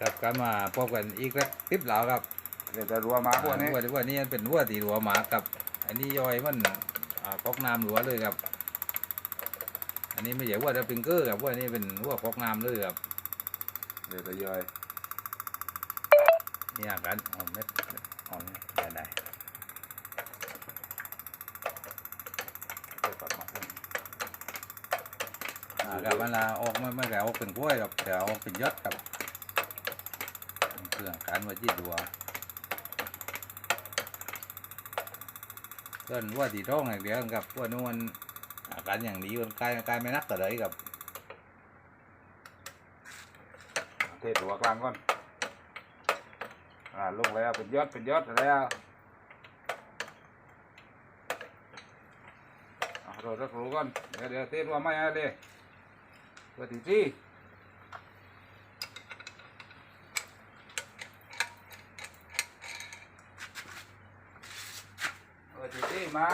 ครับกลับมาพบกันอีกแล้วคลิปเหล่าครับเดี๋ยวจะรัวมาพวกนี้วัววัวนี้เป็นวัวตีหัวหมากับ อันนี้ย่อยมันอ่าก๊อกน้ำหลัวเลยครับ อันนี้ไม่ใช่วัวจะปิงเกอร์ครับวัวนี้เป็นวัวก๊อกน้ำเลยครับเดี๋ยวจะย่อยนี่อาการอ่อนเม็ดอ่อนได้ได้เดี๋ยวกลับมาเพิ่มอ่ากับเวลาออกไม่ไม่แก่ออกเป็นกล้วยครับแต่ออกเป็นยอดครับ เครื่องการวัวจีดหัวเพื่อนวัวตีท้องอย่างเดียวครับวัวนู้นมันอาการอย่างนี้มันกลายกลายไม่นักแต่เลยครับเทหัวกลางก่อนอ่าลงแล้วเป็นยอดเป็นยอดแล้วเราจะรู้ก่อนเดี๋ยวเดี๋ยวเทหัวไม่ให้เลยตัวที่สี่ตัวที่สี่ มา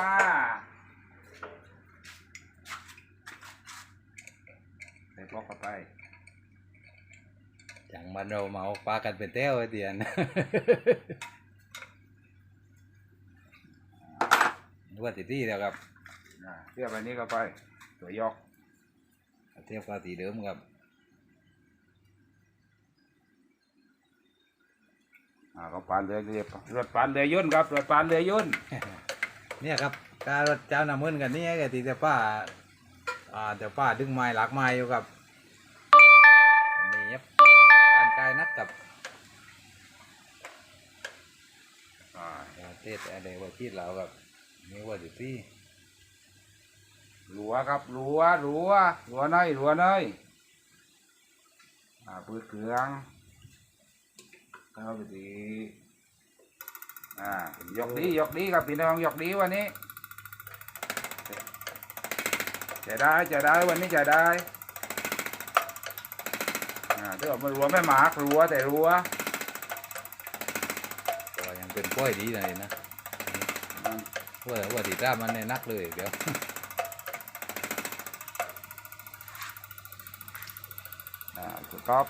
ใส่บล็อกเข้าไปจังมันเรามาออกปลากันเป็นแต้วไอ้เตียนว่าติดที่แล้วครับอ่าเทียบอันนี้เข้าไป ตัวยอกเทียบกับตีเดิมครับอ่าก็ปานเรือเรียบรถปานเรือยุ่นครับรถปานเรือยุ่น เนี่ยครับการเจ้าหน้ำมันกันนี่ไอ้ตีแต่ป้าอ่าแต่ป้าดึงไม้หลักไม้อยู่ครับนนี้ครับการกายนักกับอ่าเทศอะไรว่าชีดเรากับนี่ว่าติดที่หลัวครับหลัวหลัวหลัวน้อยหลัวน้อยอ่าปืดเครื่องเข้าไปดี อ่ายกดียกดีครับพี่น้องยกดีวันนี้จะได้จะได้วันนี้จะได้อ่าที่ออกมารัวไม่หมากรัวแต่รัวตัวยังเป็นกล้วยดีเลยนะอืมว่าว่าติดตามมันในนักเลยเดี๋ยวอ่าถูกครับ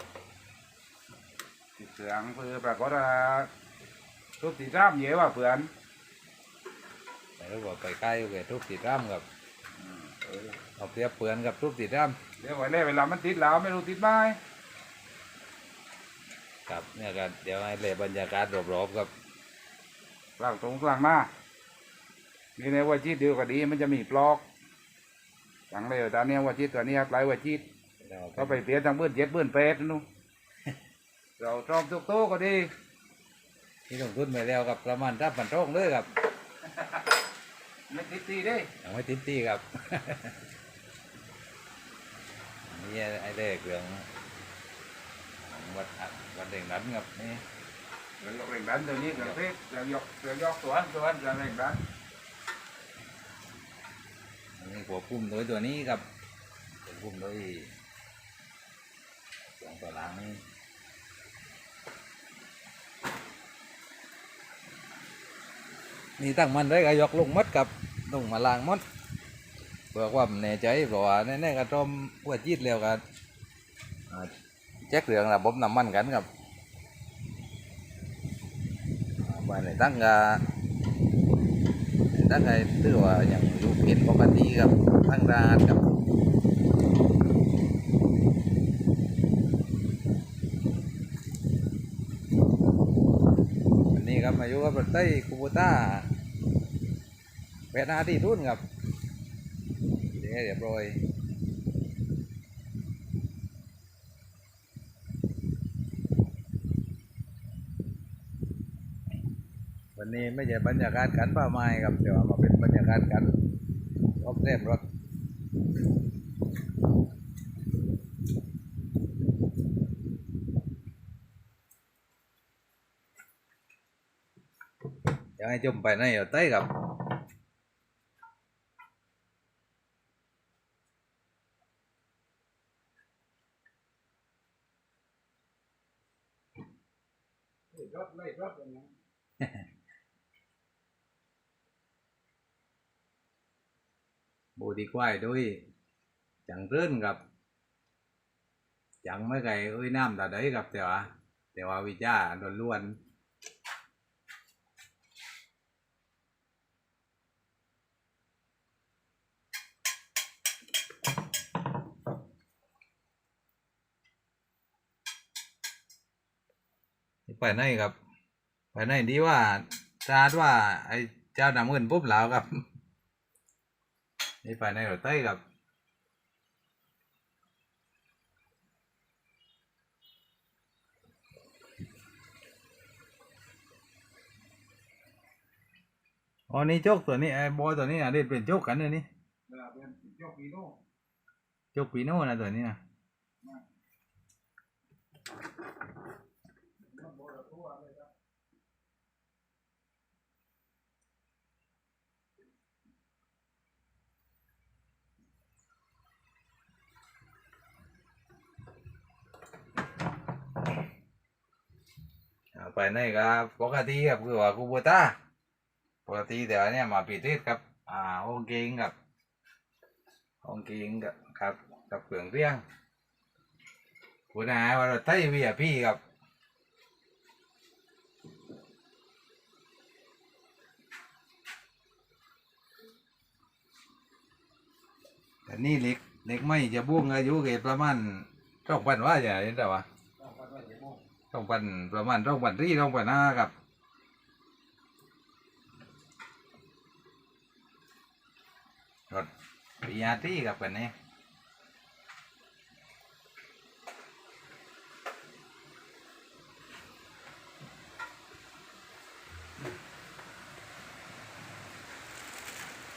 ติดเสียงเพื่อปรากฏว่า ทุกติดตามเยอะว่าเพื่อนแต่ว่าไปใกล้ไปทุบติดร่ำกับอืมเออเอาเปรียบเปลือนกับทุบติดร่เดี๋ยวไว้เล่เวลามันติดแล้วไม่รู้ติดไหมำครับเนี่ยกันเดี๋ยวให้เลยบรรยากาศรอบๆครับกลางตรงกลางหน้ามีในวัจีดเดียวก็ดีมันจะมีปลอกอย่างเลยตอนเนี้ยวัจีดตัวเนี้ยปลายวัจีดก็ไปเปลี่ยนทางเบื้อนเจ็ดเบื้อนแปดนู่นเราชอบทุกโต๊ะก็ดี ที่ลงทุนไปแล้วกับประมาณทับพันโรงเลยครับไม่ติดตีเด้ยังไม่ติดตีครับ นี่ไอ้เล็กเรื่องของวัดอัดวัดเด่งนั้นครับนี่เรายกแรงดันตัวนี้เราเพชรเรายกเรายกสวนสวนเราแรงดันอันนี้หัวปุ่มโดยตัวนี้ครับหัวปุ่มโดยสองตัวหลังนี่ นี่ตั้งมันได้ก็ยกลงมัดกับลงมาล้างมัดเพื่อความแน่ใจเพราะว่าแน่ๆก็ต้มหัวจีดแล้วกันแจ็คเรื่องระบบน้ำมันกันครับอ่าไปในตั้งกาตั้งไงตื้อว่าอย่างอยู่เห็นปกติครับทั้งร้านครับอันนี้ครับ มาอยู่กับรถไต้คูโบต้าเวทนาที่รุ่นครับเดี๋ยวเรียบร้อยวันนี้ไม่ใช่บรรยากาศกันป่าไม้ครับเดี๋ยวมาเป็นบรรยากาศกันรอบเล่มรถอยาก ให้จมไปในเอาใต้ครับรถไม่รถอย่างนี้บูดีควายด้วยจังเรื่นกับจังไม่ไก่เอ้ยน้ำตาได้กับแต่ว่าแต่ว่าวิจาล้วน ไปไหนครับ ไปไหนดีว่าจาดว่า ไอ้เจ้านำเงินปุ๊บแล้วครับ นี่ไปไหนเราเต้ยครับอ๋อนี่โจกตัวนี้ไอ้บอยตัวนี้นะเด็ดเป็นโจกกันเลยนี่เวลาเป็นยกปีโน่โจกปีโน่นะตัวนี้นะ ไปไหนครับปกติครับคือว่ากูบัวตาปกติแต่ว่าเนี่ยมาปิดทิศครับ อ่าโอเคงครับโอเคงกับครับกับเปลืองเรียงคุณนายว่าเราไต้วีพี่ครับแต่นี่เล็กเล็กไม่จะบุ้งอายุเกประมาณต้องปันว่าอย่างนี้แต่ว่า ต้องปันประมาณต้องปันที่ต้องปันหน้าครับรถปิยาที่กับกันนี้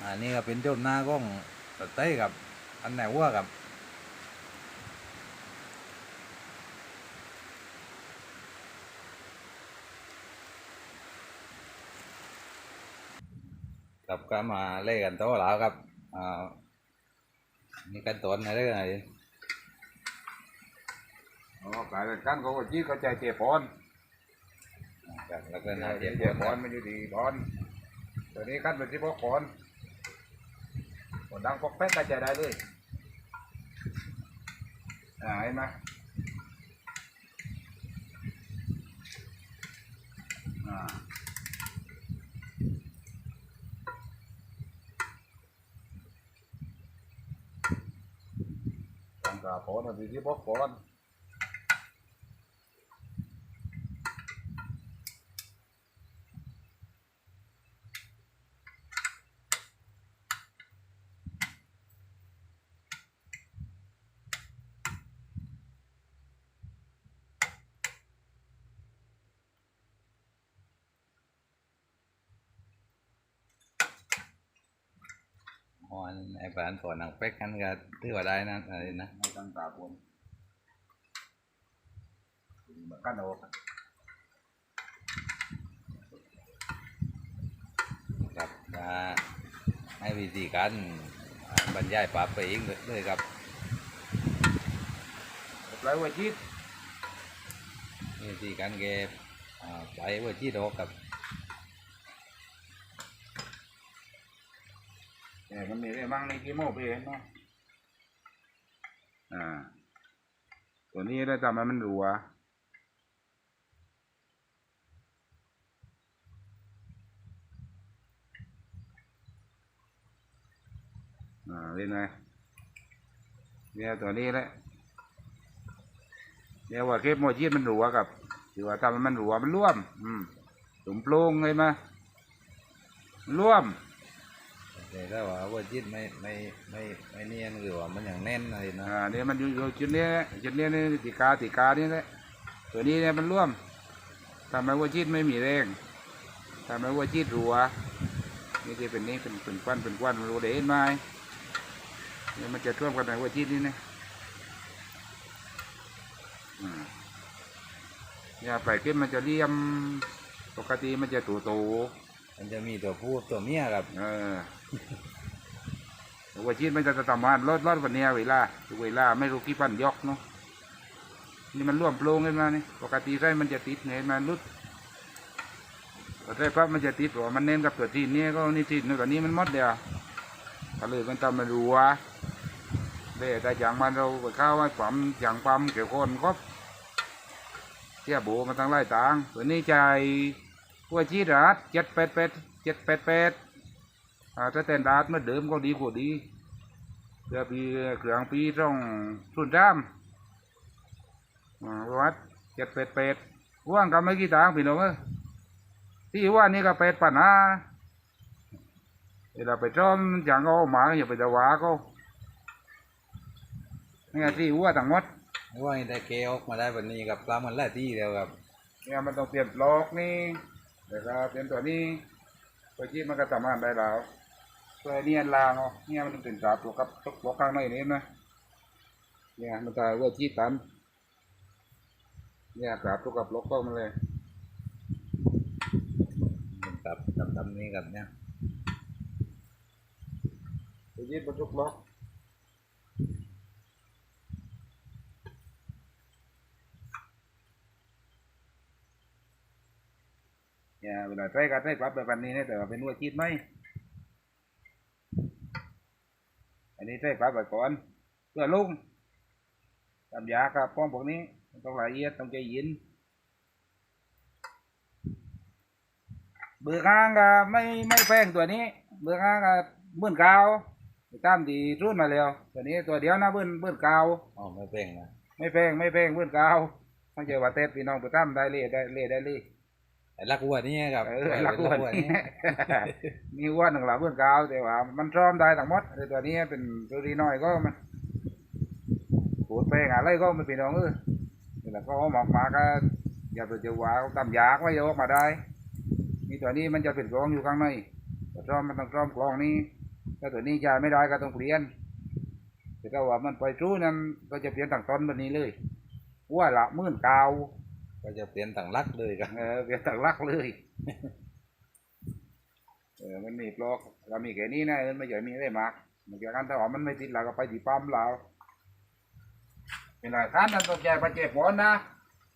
อันนี้ก็เป็นเจ้าหน้าก้องรถเต้กับอันไหนว่ากับ กับก็มาเล่นกันโต๊ะแล้วครับอ่ามีกันตัวอะไรกันไหนอ๋อกลายเป็นกันเขาก็จี้เขาใจเจ็บปอนครับแล้วก็เจ็น่าบเจ็บเจ็บปอนมันอยู่ดีปอนตัวนี้กันเป็นที่พกปอนปอนดังพกแป๊กก็ใจได้เลยอ่าเห็นไหมอ่า ตั้งกาปอนมันอยู่ที่บอกขอ อ๋อไอ้บ้านฝนหนังเป๊กกันก็ถือว่าได้นะอะไรนะไม่ตั้งตาบนมากันเอาครับมาให้วิธีการอ่าบรรยายปราบไปเองเลยครับปลายหัวจิตวิธีการเก็บอ่าไปว่าที่ดอกกับ แต่มันมีอะไรบ้างในกี่โมไปเห็นเนาะอ่า ตัวนี้ได้ทำให้มันรัวอ่าเล่นไงเนี่ยตัวนี้แหละเนี่ยว่าเก็บโมจิมันรัวกับถือว่าทำมันรัวมันร่วม อืมถุงโปร่งเลยมาร่วม แต่ถ้าว่าว่าจิตไม่ไม่ไม่ไม่เนียนหรือว่ามันอย่างแน่นอะไรนะอ่าเนี่ยมันอยู่อยู่จุดเนี้ยจุดเนี้ยนี่ติกาติกานี่แหละตัวนี้เนี่ยมันร่วมทำให้วัวจีดไม่มีแรงทำให้วัวจีดรัวนี่ที่เป็นนี่เป็นเป็นควันเป็นควันมันรู้ได้เห็นไหมเนี่ยมันจะท่วมกันในวัวจีดนี่นะอ่าเนี่ยไปขึ้นมันจะเลี่ยมปกติมันจะตูโตมันจะมีตัวผู้ตัวเมียครับ เออ วัวจีดมันจะทำมานรถรถวันเนี้ยเวลาเวลาไม่รู้กี่ปันยกเนาะนี่มันร่วมโปร่งขึ้นมานี่ปกติไส้มันจะติดไงมันรุดพอไส้ปั๊บมันจะติดหัวมันเน้นกับตัวทีนนี่ก็นี่ทีนนี่กับนี้มันมดเดียวก็เลยมันทำมารัวเด้แต่อย่างมันเราไปข้าวไว้ปั๊มอย่างปั๊มเกี่ยวคนครบสียโบมาตั้งไล่ต่างตัวนี้ใจายหัวชีรัดเจ็ดแปดแปดเจ็ดแปดแปด ถ้าเต้นดาดเมื่อเดิมก็ดีกว่าดีเพื่อปีเครื่องปีต้องทุนจ้ำอ่าวัดเจ็ดแปดแปดว่างกันไม่กี่ต่างพี่น้องเอ้ยที่ว่านี่ก็เป็ดปัญหาเวลาไปจอมอย่างก็เอาหมาอย่าไปจะว่าก็นี่ที่ว่าต่างหมดว่าได้เกออกมาได้แบบนี้กับปลามันแล่ที่แล้วครับเนี่ยมันต้องเปลี่ยนบล็อกนี่เดี๋ยวก็เปลี่ยนตัวนี้ตัวชีมันก็สามารถได้แล้ว ตัวเนียนลางเนาะเนี่ยมันเป็นสาบตัวกับตกบล็อกข้างในนี้นะเนี่ยมันจะเวอร์ชีตันเนี่ยกราบตัวกับบล็อกก็มันเลยกับกับดำนี้กับเนี่ยตัวชีมันทุกบล็อกเนี่ยเวลาใช้ก็ใช้ปรับแบบนี้นะแต่ว่าเป็นวัวชีดไหม อันนี้ใช้ปรับแบบก่อนเพื่อลุงทำยาครับป้องพวกนี้มันต้องละเอียดต้องใจเย็นเบือข้างก็ไม่ไม่แพงตัวนี้ เบือข้างก็เบื้นกาวตามที่รุ่นมาแล้วตัวนี้ตัวเดียวนะเบื้นเบื้นกาวอ๋อไม่เป้งนะไม่แพงไม่แพงเบื้นกาวต้องเจอว่าเทศพี่น้องไปตามได้เลยได้เลยได้เลยไอ้ ลักวัวนี่ครับเออรักอ้วนนี่มีอ้วนหนึ่งหลับเพื่อนกาวแต่ว่า มันซ้อมได้ทั้งหมดแต่ตัวนี้เป็นตัวดีน้อยก็มันปวดแป้งอะไรก็มันเป็นน้องเออนี่แหละก็เอาหมอกมาก็อย่าไปเจอว่าตำยากไว้อยาออกมาได้มีตัวนี้มันจะเป็นกลองอยู่ข้างในแต่ซ้อมมันต้องซ้อมกลองนี้ถ้าตัวนี้จ่ายไม่ได้ก็ต้องเปลี่ยนแต่ถ้าว่ามันไปรู้นั้นก็จะเปลี่ยนต่างตอนแบบนี้เลยว่าละหมื่นกาว ก็จะเปลี่ยนต่างลักเลยครับเออเปลี่ยนต่างลักเลยเออมันมีปลอกเรามีแค่นี้นะมันไม่ใหญ่มีได้มากมันเกี่ยวกันถ้าว่ามันไม่ติดเราก็ไปที่ปั๊มเราเป็นไรท่านนั้นต้องใจายปัจเจกฝนนะ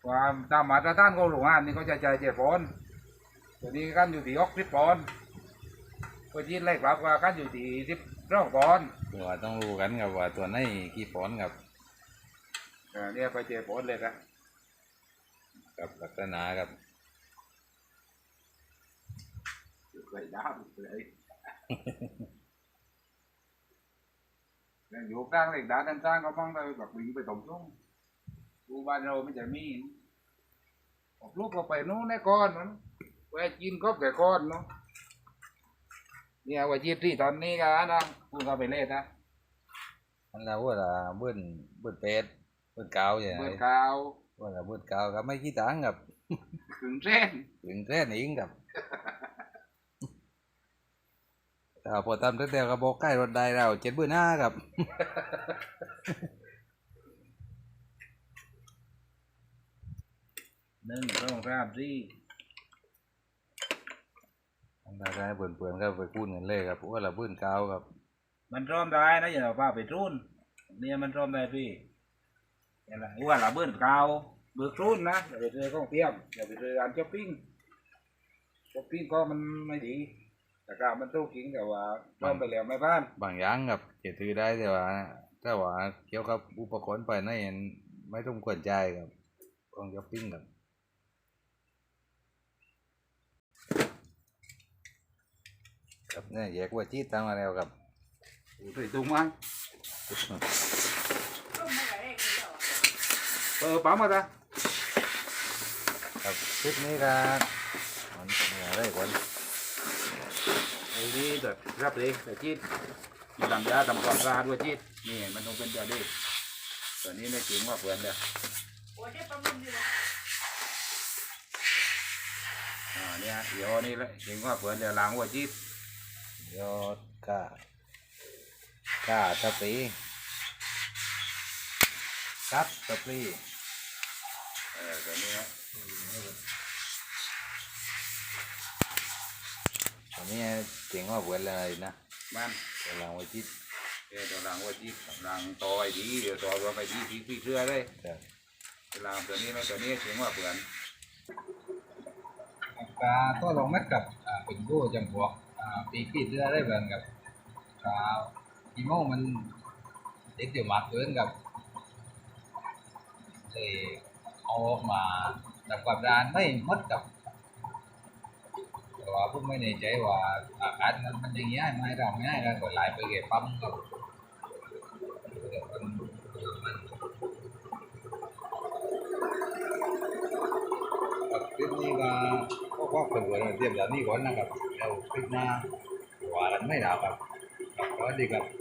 ว่าตามมาตรฐานของโรงงานนี่เขาจะจ่ายเจ็ดฝนตัวนี้กันอยู่ที่หกสิบปอนด์ตัวจีนเล็กรับว่ากันอยู่ที่สิบสองปอนด์เดี๋ยวว่าต้องรู้กันครับว่าตัวไหนกี่ปอนด์ครับเออเนี่ยไปเจ็ดฝนเลยนะ กับลักษณะครับไหลด้ามเลยเนี่ยอยู่กลางเหล็กด้านด้านข้างก็มั่งได้แบบวิ่งไปตรงช่วงดูบ้านเราไม่จะมีผมลูกก็ไปนู้นในก้อนนั้นแวะกินก็แก่ก้อนเนาะเนี่ยว่าจีที่ตอนนี้กันนะพูดเข้าไปเล่นนะมันเราว่าละเบิ้นเบิ้นเป็ดเบิ้นเกาอย่างเมื่ไรอกา วว่าละเบิ้นเกาครับไม่กี่ตังค์ครับถึงเส้นถึงแค่นี้ครับแต่พอทำตั้งแต่กระบอกใกล้รถได้เราเจ็ดเบิ้นห้าครับหนึ่งสองสามสี่ทำได้เปื่อนเปื่อนๆก็ไปคูณกันเลยครับว่าละเบิ้นเกาครับ มันร่อมได้นะอย่าเอาป้าไปรุ่นเนี่ยมันร่อมได้พี่เนี่ยแหละว่าละเบิ้ลกาวเบิกรุ่นนะอย่าไปเจอของเทียมอย่าไปเจอการช้อปปิ้งช้อปปิ้งก็มันไม่ดี แต่ก็มันตู้กิงแต่ว่าร่อมไปแล้วไม่บ้าน บางอย่างครับจะถือได้แต่ว่าถ้าว่าเกี่ยวกับอุปกรณ์ไปนั่นไม่ต้องกวนใจายครับต้องช้อปปิ้งครับครับเนี่ยแยกว่าจีดตามมาแล้วครับใส่ตุ้งมั้ง เออปั๊มมาจ้ะครับคลิปนี้ครับมันเนี่ยได้ผลไอ้นี่แบบรับเลยแต่จีดมีลำยาทำความสะอาดด้วยจีดนี่มันต้องเป็นยาดีตัวนี้ไม่จริงว่าเปลือนเลยอ่าเนี่ยเดี๋ยวนี่แหละจริงว่าเปลือนเดี๋ยวล้างหัวจีดยอดกล้ากล้าตะปรี ครับตะปรีเออตัวนี้นะอันนี้เก่งว่าเวลาอะไรนะมันเวลาวันจีดเดี๋ยวล้างหัวจีดล้างต่อไอ้ดีเดี๋ยวต่อรวมไอ้ดีพี่พี่เชื่อเลยครับล้างตัวนี้ไหมตัวนี้จริงว่าเปลือนกาตัวลงนัดกับอ่าเป็นกู้จำพวกอ่าปีกีดเรือได้เหมือนกับกาอีโมมันเด็กเดี๋ยวมากเกินกับ เลยเอามาดแต่ความร้านไม่หมดกับแต่ว่าผมไม่แน่ใจว่าอาการมันมันอย่างเงี้ยไม่ทำง่ายกันก็หลายไปเก็บปั๊มกับคลิปนี้ก็ก็ก็เป็นวันเตรียมแบบนี้ก่อนนะครับเราคลิปหน้าว่ากันไม่ดาวครับครับสวัสดีครับ